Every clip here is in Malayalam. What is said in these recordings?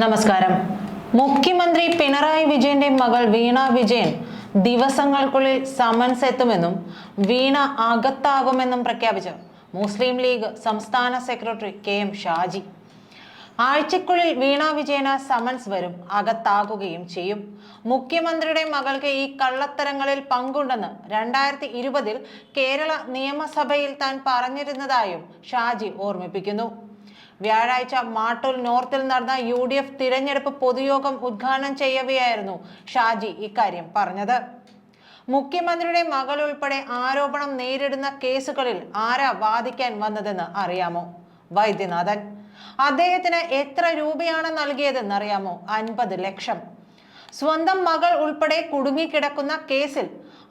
നമസ്കാരം. മുഖ്യമന്ത്രി പിണറായി വിജയന്റെ മകൾ വീണ വിജയൻ ദിവസങ്ങൾക്കുള്ളിൽ സമൻസ് എത്തുമെന്നും വീണ അകത്താകുമെന്നും പ്രഖ്യാപിച്ചു. മുസ്ലിം ലീഗ് സംസ്ഥാന സെക്രട്ടറി കെ എം ഷാജി. ആഴ്ചക്കുള്ളിൽ വീണ വിജയന സമൻസ് വരും അകത്താകുകയും ചെയ്യും. മുഖ്യമന്ത്രിയുടെ മകൾക്ക് ഈ കള്ളത്തരങ്ങളിൽ പങ്കുണ്ടെന്ന് രണ്ടായിരത്തി ഇരുപതിൽ കേരള നിയമസഭയിൽ താൻ പറഞ്ഞിരുന്നതായും ഷാജി ഓർമ്മിപ്പിക്കുന്നു. വ്യാഴാഴ്ച മാട്ടൂൽ നോർത്തിൽ നടന്ന യു ഡി എഫ് തിരഞ്ഞെടുപ്പ് പൊതുയോഗം ഉദ്ഘാടനം ചെയ്യവെയായിരുന്നു ഷാജി ഇക്കാര്യം പറഞ്ഞത്. മുഖ്യമന്ത്രിയുടെ മകൾ ഉൾപ്പെടെ ആരോപണം നേരിടുന്ന കേസുകളിൽ ആരാ വാദിക്കാൻ വന്നതെന്ന് അറിയാമോ? വൈദ്യനാഥൻ. അദ്ദേഹത്തിന് എത്ര രൂപയാണ് നൽകിയതെന്ന് അറിയാമോ? അൻപത് ലക്ഷം. സ്വന്തം മകൾ ഉൾപ്പെടെ കുടുങ്ങിക്കിടക്കുന്ന കേസിൽ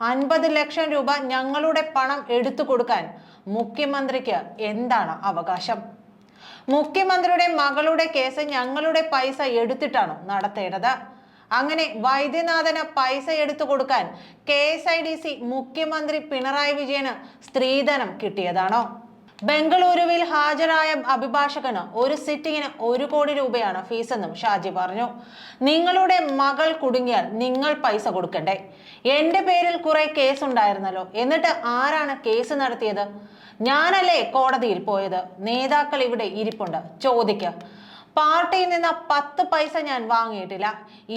അൻപത് ലക്ഷം രൂപ ഞങ്ങളുടെ പണം എടുത്തു കൊടുക്കാൻ മുഖ്യമന്ത്രിക്ക് എന്താണ് അവകാശം? മുഖ്യമന്ത്രിയുടെ മകളുടെ കേസ് ഞങ്ങളുടെ പൈസ എടുത്തിട്ടാണോ നടത്തേണ്ടത്. അങ്ങനെ വൈദ്യനാഥന് പൈസ എടുത്തു കൊടുക്കാൻ K S I D C മുഖ്യമന്ത്രി പിണറായി വിജയന് സ്ത്രീധനം കിട്ടിയതാണോ? ബംഗളൂരുവിൽ ഹാജരായ അഭിഭാഷകന് ഒരു സിറ്റിങ്ങിന് ഒരു കോടി രൂപയാണ് ഫീസെന്നും ഷാജി പറഞ്ഞു. നിങ്ങളുടെ മകൾ കുടുങ്ങിയാൽ നിങ്ങൾ പൈസ കൊടുക്കണ്ടേ? എന്റെ പേരിൽ കുറെ കേസ് ഉണ്ടായിരുന്നല്ലോ എന്നിട്ട് ആരാണ് കേസ് നടത്തിയത്? ഞാനല്ലേ കോടതിയിൽ പോയത്? നേതാക്കൾ ഇവിടെ ഇരിപ്പുണ്ട്. ചോദിക്ക. പാർട്ടിയിൽ നിന്ന് പത്ത് പൈസ ഞാൻ വാങ്ങിയിട്ടില്ല.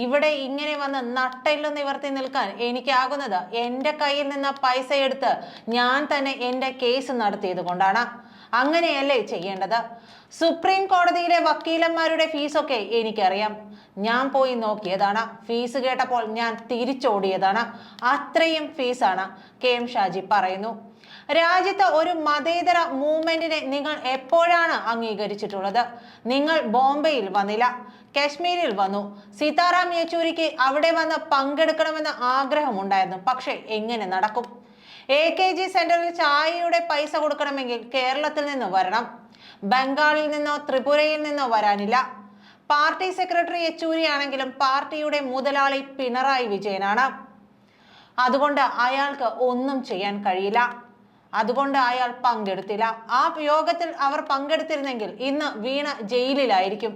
ഇവിടെ ഇങ്ങനെ വന്ന് നട്ടയിൽ നിവർത്തി നിൽക്കാൻ എനിക്കാകുന്നത് എന്റെ കയ്യിൽ നിന്ന് പൈസ എടുത്ത് ഞാൻ തന്നെ എന്റെ കേസ് നടത്തിയത് കൊണ്ടാണ്. അങ്ങനെയല്ലേ ചെയ്യേണ്ടത്? സുപ്രീം കോടതിയിലെ വക്കീലന്മാരുടെ ഫീസൊക്കെ എനിക്കറിയാം. ഞാൻ പോയി നോക്കിയതാണ്. ഫീസ് കേട്ടപ്പോൾ ഞാൻ തിരിച്ചോടിയതാണ്. അത്രയും ഫീസാണ് കെ എം ഷാജി പറയുന്നു. രാജ്യത്ത് ഒരു മതേതര മൂവ്മെന്റിനെ നിങ്ങൾ എപ്പോഴാണ് അംഗീകരിച്ചിട്ടുള്ളത്? നിങ്ങൾ ബോംബെയിൽ വന്നില്ല കാശ്മീരിൽ വന്നു സീതാറാം യെച്ചൂരിക്ക് അവിടെ വന്ന് പങ്കെടുക്കണമെന്ന് ആഗ്രഹമുണ്ടായിരുന്നു പക്ഷേ എങ്ങനെ നടക്കും? എ കെ ജി സെന്ററിൽ ചായയുടെ പൈസ കൊടുക്കണമെങ്കിൽ കേരളത്തിൽ നിന്ന് വരണം ബംഗാളിൽ നിന്നോ ത്രിപുരയിൽ നിന്നോ വരാനില്ല. പാർട്ടി സെക്രട്ടറി യെച്ചൂരി ആണെങ്കിലും പാർട്ടിയുടെ മുതലാളി പിണറായി വിജയനാണ്. അതുകൊണ്ട് അയാൾക്ക് ഒന്നും ചെയ്യാൻ കഴിയില്ല. അതുകൊണ്ട് അയാൾ പങ്കെടുത്തില്ല. ആ യോഗത്തിൽ അവർ പങ്കെടുത്തിരുന്നെങ്കിൽ ഇന്ന് വീണ ജയിലിലായിരിക്കും.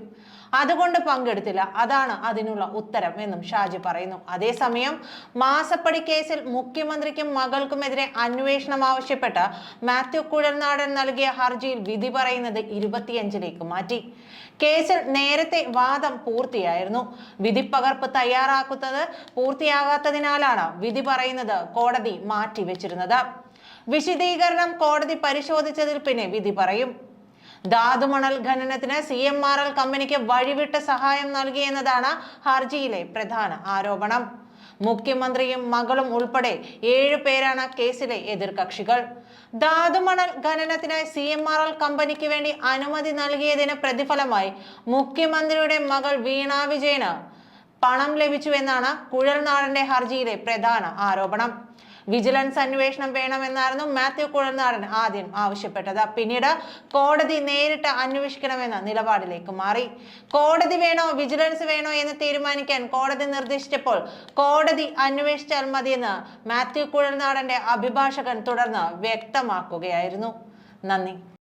അതുകൊണ്ട് പങ്കെടുത്തില്ല. അതാണ് അതിനുള്ള ഉത്തരം എന്നും ഷാജി പറയുന്നു. അതേസമയം മാസപ്പടി കേസിൽ മുഖ്യമന്ത്രിക്കും മകൾക്കുമെതിരെ അന്വേഷണം ആവശ്യപ്പെട്ട് മാത്യു കുഴൽനാടൻ നൽകിയ ഹർജിയിൽ വിധി പറയുന്നത് ഇരുപത്തിയഞ്ചിലേക്ക് മാറ്റി. കേസിൽ നേരത്തെ വാദം പൂർത്തിയായിരുന്നു. വിധി പകർപ്പ് തയ്യാറാക്കുന്നത് പൂർത്തിയാകാത്തതിനാലാണ് വിധി പറയുന്നത് കോടതി മാറ്റിവെച്ചിരുന്നത്. വിശദീകരണം കോടതി പരിശോധിച്ചതിൽ പിന്നെ വിധി പറയും. ധാതുമണൽ ഖനനത്തിന് സി എം ആർ എൽ കമ്പനിക്ക് വഴിവിട്ട സഹായം നൽകിയെന്നതാണ് ഹർജിയിലെ പ്രധാന ആരോപണം. മുഖ്യമന്ത്രിയും മകളും ഉൾപ്പെടെ ഏഴു പേരാണ് കേസിലെ എതിർകക്ഷികൾ. ധാതുമണൽ ഖനനത്തിനായി സി എം ആർ എൽ കമ്പനിക്ക് വേണ്ടി അനുമതി നൽകിയതിന് പ്രതിഫലമായി മുഖ്യമന്ത്രിയുടെ മകൾ വീണ വിജയന് പണം ലഭിച്ചു എന്നാണ് കുഴൽനാടന്റെ ഹർജിയിലെ പ്രധാന ആരോപണം. വിജിലൻസ് അന്വേഷണം വേണമെന്നായിരുന്നു മാത്യു കുഴൽനാടൻ ആദ്യം ആവശ്യപ്പെട്ടത്. പിന്നീട് കോടതി നേരിട്ട് അന്വേഷിക്കണമെന്ന നിലപാടിലേക്ക് മാറി. കോടതി വേണോ വിജിലൻസ് വേണോ എന്ന് തീരുമാനിക്കാൻ കോടതി നിർദ്ദേശിച്ചപ്പോൾ കോടതി അന്വേഷിച്ചാൽ മതിയെന്ന് മാത്യു കുഴൽനാടന്റെ അഭിഭാഷകൻ തുടർന്ന് വ്യക്തമാക്കുകയായിരുന്നു. നന്ദി.